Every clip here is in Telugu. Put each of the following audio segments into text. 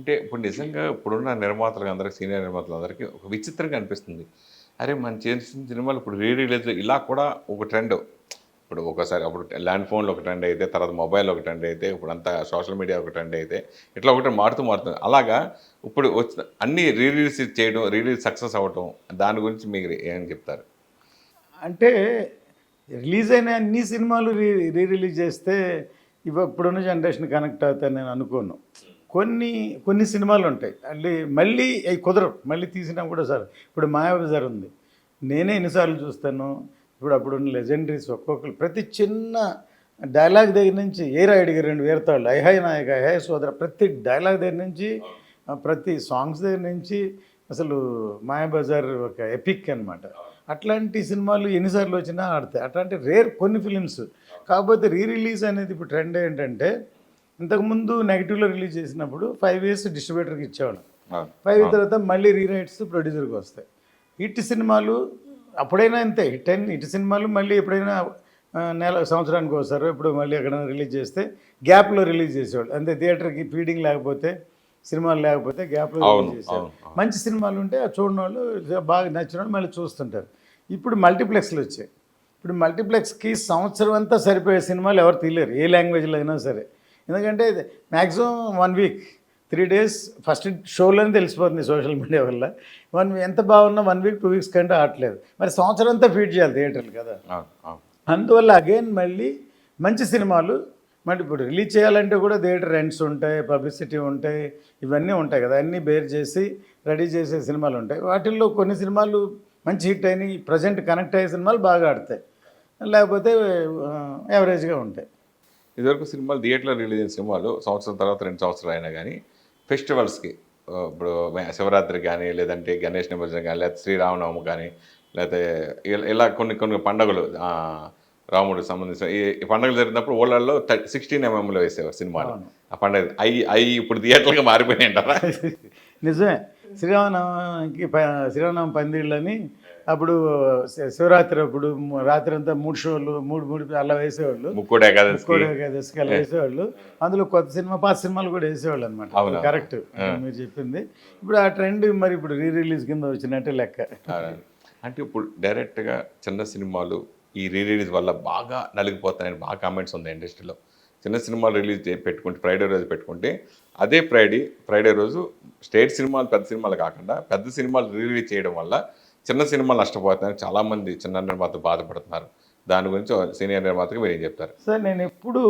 అంటే ఇప్పుడు నిజంగా ఇప్పుడున్న నిర్మాతలు అందరికీ సీనియర్ నిర్మాతలు అందరికీ ఒక విచిత్రంగా అనిపిస్తుంది. అరే మనం చేసిన సినిమాలు ఇప్పుడు రీ రిలీజ్ ఇలా కూడా ఒక ట్రెండ్. ఇప్పుడు ఒకసారి అప్పుడు ల్యాండ్ ఫోన్లో ఒక ట్రెండ్ అయితే తర్వాత మొబైల్ ఒక ట్రెండ్ అయితే ఇప్పుడు అంతా సోషల్ మీడియా ఒక ట్రెండ్ అయితే ఇట్లా ఒకటి మారుతూ మారుతుంది అలాగా ఇప్పుడు వచ్చిన అన్ని రీ రిలీజ్ చేయడం రీలీజ్ సక్సెస్ అవ్వటం దాని గురించి మీరు ఏమని చెప్తారు? అంటే రిలీజ్ అయిన అన్ని సినిమాలు రీ రీ రిలీజ్ చేస్తే ఇవ ఇప్పుడున్న జనరేషన్ కనెక్ట్ అవుతాయని నేను అనుకోను. కొన్ని కొన్ని సినిమాలు ఉంటాయి అంటే మళ్ళీ అవి కుదరవు. మళ్ళీ తీసినా కూడా సార్. ఇప్పుడు మాయాబజార్ ఉంది. నేనే ఎన్నిసార్లు చూస్తాను. ఇప్పుడు అప్పుడున్న లెజెండరీస్ ఒక్కొక్కరు. ప్రతి చిన్న డైలాగ్ దగ్గర నుంచి ఏ రాయుడికి రెండు వేరుతాళ్ళు ఐహాయ్ నాయక ఐహాయ్ సోదర ప్రతి డైలాగ్ దగ్గర నుంచి ప్రతి సాంగ్స్ దగ్గర నుంచి అసలు మాయాబజార్ ఒక ఎపిక్ అనమాట అట్లాంటి సినిమాలు ఎన్నిసార్లు వచ్చినా ఆడతాయి. అట్లాంటి రేర్ కొన్ని ఫిలిమ్స్. కాకపోతే రీ రిలీజ్ అనేది ఇప్పుడు ట్రెండ్ ఏంటంటే ఇంతకుముందు నెగిటివ్లో రిలీజ్ చేసినప్పుడు ఫైవ్ ఇయర్స్ డిస్ట్రిబ్యూటర్కి ఇచ్చేవాళ్ళం. ఫైవ్ ఇయర్స్ తర్వాత మళ్ళీ రీరైట్స్ ప్రొడ్యూసర్కి వస్తాయి. హిట్ సినిమాలు అప్పుడైనా అంతే అయిన హిట్ సినిమాలు మళ్ళీ ఎప్పుడైనా నెల సంవత్సరానికి వస్తారు ఇప్పుడు మళ్ళీ ఎక్కడైనా రిలీజ్ చేస్తే గ్యాప్లో రిలీజ్ చేసేవాళ్ళు. అంతే థియేటర్కి ఫీడింగ్ లేకపోతే సినిమాలు లేకపోతే గ్యాప్లో రిలీజ్ చేసేవాళ్ళు. అవును. మంచి సినిమాలు ఉంటే ఆ చూడని వాళ్ళు బాగా నచ్చిన వాళ్ళు మళ్ళీ చూస్తుంటారు. ఇప్పుడు మల్టీప్లెక్స్లు వచ్చాయి. ఇప్పుడు మల్టీప్లెక్స్కి సంవత్సరం అంతా సరిపోయే సినిమాలు ఎవరు తీయలేరు. ఏ లాంగ్వేజ్లో అయినా సరే. ఎందుకంటే maximum one week three days first షోలోనే తెలిసిపోతుంది సోషల్ మీడియా వల్ల. వన్ ఎంత బాగున్నా వన్ వీక్ టూ వీక్స్ కంటే ఆడలేదు మరి సంవత్సరం అంతా ఫీడ్ చేయాలి థియేటర్లు కదా. అందువల్ల అగైన్ మళ్ళీ మంచి సినిమాలు మళ్ళీ ఇప్పుడు రిలీజ్ చేయాలంటే కూడా థియేటర్ రెంట్స్ ఉంటాయి పబ్లిసిటీ ఉంటాయి ఇవన్నీ ఉంటాయి కదా. అన్నీ బేర్ చేసి రెడీ చేసే సినిమాలు ఉంటాయి. వాటిల్లో కొన్ని సినిమాలు మంచి హిట్ అయినాయి ప్రజెంట్ కనెక్ట్ అయ్యే సినిమాలు బాగా ఆడతాయి. లేకపోతే యావరేజ్గా ఉంటాయి. ఇదివరకు సినిమాలు థియేటర్లో రిలీజ్ అయిన సినిమాలు సంవత్సరం తర్వాత రెండు సంవత్సరాలు అయినా కానీ ఫెస్టివల్స్కి ఇప్పుడు శివరాత్రి కానీ లేదంటే గణేష్ నిమజ్జనం కానీ లేకపోతే శ్రీరామనవమి కానీ లేకపోతే ఇలా- కొన్ని కొన్ని పండుగలు రాముడికి సంబంధించిన ఈ పండుగలు జరిగినప్పుడు ఓళ్ళల్లో సిక్స్టీన్ ఎంఎంలో వేసేవారు సినిమాలు. ఆ పండుగ అవి అవి ఇప్పుడు థియేటర్లుగా మారిపోయినాయి అంటారా నిజమే. శ్రీరామనవమికి శ్రీరామనవమి పందిళ్ళని అప్పుడు శివరాత్రి అప్పుడు రాత్రి అంతా మూడు షోలు మూడు మూడు అలా వేసేవాళ్ళు. ముక్కోటి ఏకాదశికి. అలా వేసేవాళ్ళు. అందులో కొత్త సినిమా పాత సినిమాలు కూడా వేసేవాళ్ళు అనమాట? కరెక్ట్. మీరు చెప్పింది. ఇప్పుడు ఆ ట్రెండ్ మరి ఇప్పుడు రీ రిలీజ్ కింద వచ్చినట్టే లెక్క. అంటే ఇప్పుడు డైరెక్ట్గా చిన్న సినిమాలు ఈ రీ రిలీజ్ వల్ల బాగా నలిగిపోతాయని బాగా కామెంట్స్ ఉంది ఇండస్ట్రీలో. చిన్న సినిమాలు రిలీజ్ పెట్టుకుంటే ఫ్రైడే రోజు పెట్టుకుంటే అదే ఫ్రైడే ఫ్రైడే రోజు స్టేట్ సినిమాలు పెద్ద సినిమాలు కాకుండా పెద్ద సినిమాలు రిలీజ్ చేయడం వల్ల చిన్న సినిమాలు నష్టపోతాయని చాలామంది చిన్న నిర్మాత బాధపడుతున్నారు. దాని గురించి సీనియర్ నిర్మాతకి మీరు ఏం చెప్తారు? సార్ నేను ఎప్పుడు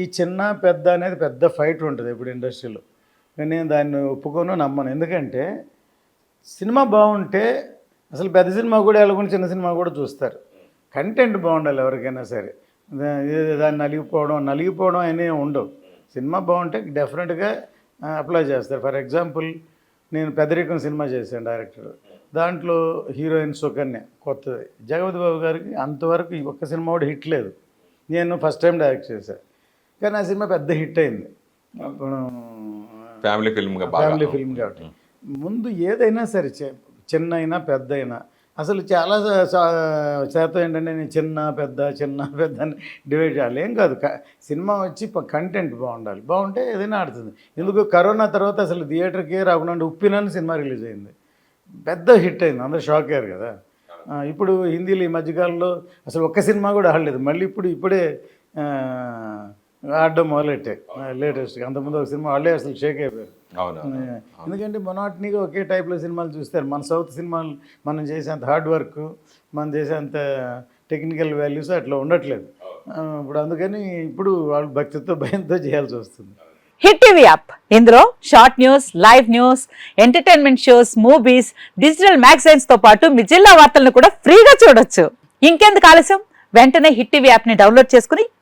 ఈ చిన్న పెద్ద అనేది పెద్ద ఫైట్ ఉంటుంది ఇప్పుడు ఇండస్ట్రీలో. నేను దాన్ని ఒప్పుకోను నమ్మను. ఎందుకంటే సినిమా బాగుంటే అసలు పెద్ద సినిమా కూడా వెళ్ళకుండా చిన్న సినిమా కూడా చూస్తారు. కంటెంట్ బాగుండాలి ఎవరికైనా సరే. దాన్ని నలిగిపోవడం నలిగిపోవడం అనేవి ఉండవు. సినిమా బాగుంటే డెఫినెట్గా అప్లై చేస్తారు. ఫర్ ఎగ్జాంపుల్ నేను పెద్దరికం సినిమా చేశాను డైరెక్టర్ దాంట్లో హీరోయిన్ సుకన్య కొత్తది. జగపతి బాబు గారికి అంతవరకు ఈ ఒక్క సినిమా కూడా హిట్ లేదు. నేను ఫస్ట్ టైం డైరెక్ట్ చేశాను. కానీ ఆ సినిమా పెద్ద హిట్ అయింది. అప్పుడు ఫ్యామిలీ ఫిల్మ్గా బాగా. ఫ్యామిలీ ఫిల్మ్ కాబట్టి. ముందు ఏదైనా సరే చిన్న అయినా పెద్ద అయినా అసలు చాలా శాతం ఏంటంటే నేను చిన్న పెద్ద చిన్న పెద్ద అని డివైడ్ చేయాలి. ఏం కాదు. సినిమా వచ్చి కంటెంట్ బాగుండాలి. బాగుంటే ఏదైనా ఆడుతుంది. ఎందుకు? కరోనా తర్వాత అసలు థియేటర్కే రాకుండా ఉప్పినని సినిమా రిలీజ్ అయింది. పెద్ద హిట్ అయింది. అందరూ షాక్ అయ్యారు కదా. ఇప్పుడు హిందీలో ఈ మధ్యకాలంలో అసలు ఒక్క సినిమా కూడా ఆడలేదు. మళ్ళీ ఇప్పుడు ఇప్పుడే ఆడడం మొదలెట్టాయి లేటెస్ట్గా అంతకుముందు ఒక సినిమా వాళ్ళే అసలు షేక్ అయిపోయారు. అవును. ఎందుకంటే మొనాటినీగా ఒకే టైప్లో సినిమాలు చూస్తారు. మన సౌత్ సినిమాలు మనం చేసేంత హార్డ్ వర్క్ మనం చేసేంత టెక్నికల్ వాల్యూస్ అట్లా ఉండట్లేదు. ఇప్పుడు అందుకని ఇప్పుడు వాళ్ళు భక్తితో భయంతో చేయాల్సి వస్తుంది. Hit TV app. ఇందులో short news live news entertainment shows movies digital మ్యాగజైన్స్తో పాటు మీ జిల్లా వార్తలను కూడా ఫ్రీగా చూడొచ్చు. ఇంకెందుకు ఆలస్యం? వెంటనే హిట్ టీవీ యాప్ని డౌన్లోడ్ చేసుకుని